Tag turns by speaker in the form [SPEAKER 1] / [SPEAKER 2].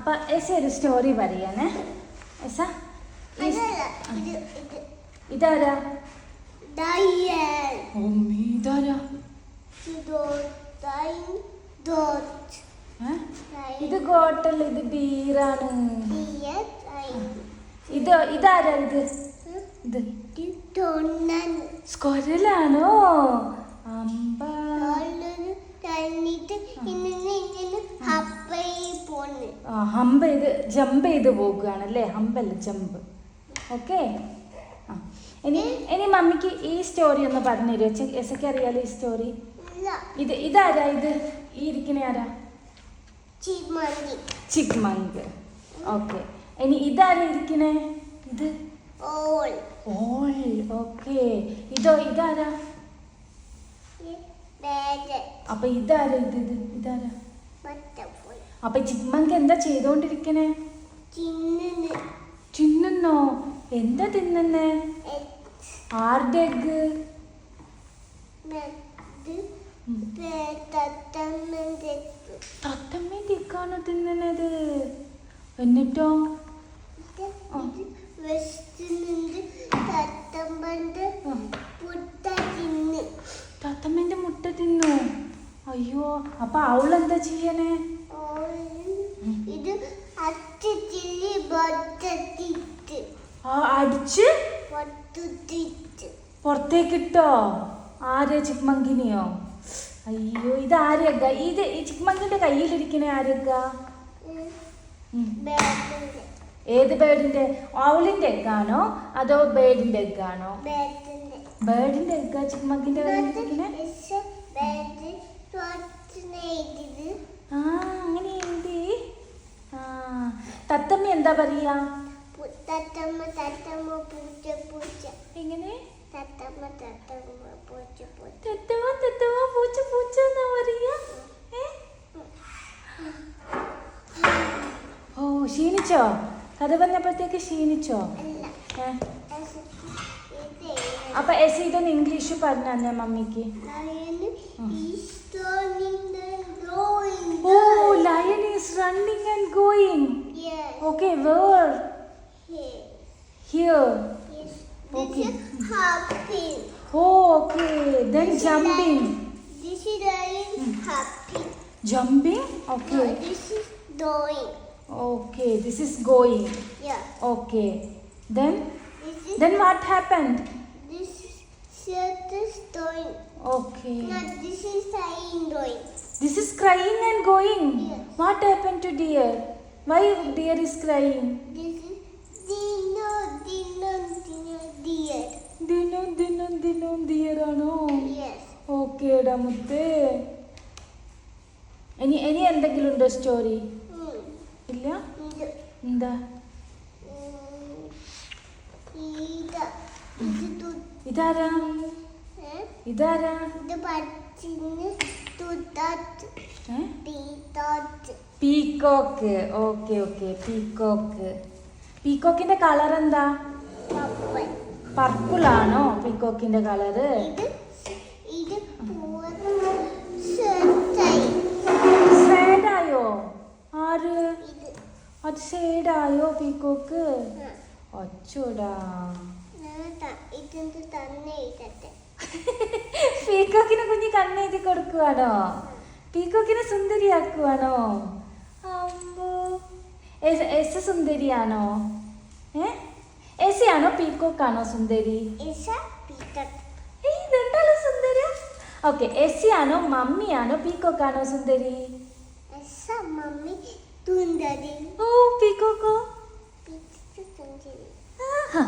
[SPEAKER 1] അപ്പൊ എസ ഒരു സ്റ്റോറി പറയണേ. എസ ഇതാരാ?
[SPEAKER 2] ഇതോ
[SPEAKER 1] ഗോട്ടൽ ഇത് ബീറാണ്. ഇത് ഇതാരാ ഇത്? ഇത്
[SPEAKER 2] ഇത്
[SPEAKER 1] സ്കൊരലാണോ? അമ്പ ഹമ്പ് ചെയ്ത് ജമ്പ് ചെയ്ത് പോകുകയാണ് അല്ലേ? ഹമ്പല്ല ജമ്പ് ഓക്കെ ആ. ഇനി ഇനി മമ്മിക്ക് ഈ സ്റ്റോറി ഒന്ന് പറഞ്ഞു തരുമോ എസക്ക് അറിയാലോ ഈ സ്റ്റോറി ഇത് ഇതാരാ ഇത്? ഈ ഇരിക്കണ ആരാ? ചിക്മങ്ക് ഓക്കെ ഇനി ഇതാരാ ഇരിക്കണേ? ഇത്?
[SPEAKER 2] ഓൾ.
[SPEAKER 1] ഓൾ. ഓക്കെ ഇതോ ഇതാരാ? അപ്പൊ ഇതാരാ ഇത്? ഇത് അപ്പൊ ചിക്മങ്ക് എന്താ ചെയ്തോണ്ടിരിക്കണേ?
[SPEAKER 2] ചിന്നന്
[SPEAKER 1] തിന്നുന്നോ? എന്താ തിന്നുന്നേ? ആരുടെ എഗ് തത്തമ്മ തിക്കാണോ തിന്നണത്? എന്നിട്ടോ?
[SPEAKER 2] തത്തമ്മന്റെ
[SPEAKER 1] മുട്ട തിന്നു? അയ്യോ അപ്പൊ അവളെന്താ ചെയ്യണേ? അടിച്ച്. പുറത്തേക്കിട്ടോ? ആരെ ചിക്മങ്കിനെയോ? അയ്യോ ഇത് ആരെയൊക്കെ ഇത് ഈ ചിക്മങ്കിന്റെ കയ്യിലിരിക്കണ ആരെയൊക്കെ ഏത് ബേഡിന്റെ? ഔളിന്റെ എഗ്ഗാണോ അതോ ബേഡിന്റെ എഗ്ഗാണോ
[SPEAKER 2] ബേഡിന്റെ.
[SPEAKER 1] എഗ്ഗാ ചിക്മങ്കിന്റെ കയ്യിലിരിക്കണേ? ആ അങ്ങനെ എഴുതി. ആ. തത്തമ്മ എന്താ പറയാ?
[SPEAKER 2] തത്തമ്മ തത്തമ്മ പൂച്ച പൂച്ച.
[SPEAKER 1] എങ്ങനെ?
[SPEAKER 2] തത്തമ്മ തത്തമ്മ പൂച്ച പൂച്ച.
[SPEAKER 1] തത്തമ്മ തത്തമ്മ പൂച്ച പൂച്ച എന്നാ പറയാ? ഏ? ഓ ക്ഷീണിച്ചോ? കഥ പറഞ്ഞപ്പോഴത്തേക്ക് ക്ഷീണിച്ചോ? അപ്പൊ എസ് ഇതൊന്ന് ഇംഗ്ലീഷ് പറഞ്ഞ മമ്മിക്ക്. ഓ lion is running and going. Okay where Here.
[SPEAKER 2] Yes.
[SPEAKER 1] Okay.
[SPEAKER 2] This is hopping.
[SPEAKER 1] Oh, okay. Then this
[SPEAKER 2] jumping. Is this is
[SPEAKER 1] doing hmm. hopping. Jumping? Okay.
[SPEAKER 2] No, this is going.
[SPEAKER 1] Okay. This is going.
[SPEAKER 2] Yeah. Okay. Then?
[SPEAKER 1] then what happened?
[SPEAKER 2] This shirt is going.
[SPEAKER 1] Okay.
[SPEAKER 2] No, this is crying going.
[SPEAKER 1] This is crying and going.
[SPEAKER 2] Yes.
[SPEAKER 1] What happened to deer? Why deer is crying?
[SPEAKER 2] This is
[SPEAKER 1] ദിനം ദിനം ദിനം
[SPEAKER 2] ദിയറാണോ.
[SPEAKER 1] ഓക്കേടാ മുത്തേ. ഇനി ഇനി എന്തെങ്കിലും ഉണ്ടോ story. ഇല്ല? എന്താ? ഇതാരാ? ഇതാരാ? പീകോക്ക് ഓക്കെ ഓക്കെ പീകോക്ക് പീകോക്കിന്റെ കളർ എന്താ? പർപ്പിൾ ആണോ പിക്കോക്കിന്റെ കളറ് സേഡായോ ആര്? അത് ഷെയ്ഡായോ പീക്കോക്ക്
[SPEAKER 2] ആ,
[SPEAKER 1] ഒച്ചൂടാ പീക്കോക്കിനെ കുഞ്ഞ് കണ്ണെഴുതി കൊടുക്കുവാണോ? പീക്കോക്കിനെ സുന്ദരിയാക്കുവാണോ? അമ്പോ എസ് സുന്ദരിയാണോ? ഏ എസ് ആണോ സുന്ദരി ഇതെന്തായാലും സുന്ദരി ഓക്കെ എസ് ആണോ മമ്മിയാണോ സുന്ദരി
[SPEAKER 2] ഇസ മമ്മി തുണ്ടതി
[SPEAKER 1] ഓ പീക്കോക്കോ ആഹാ.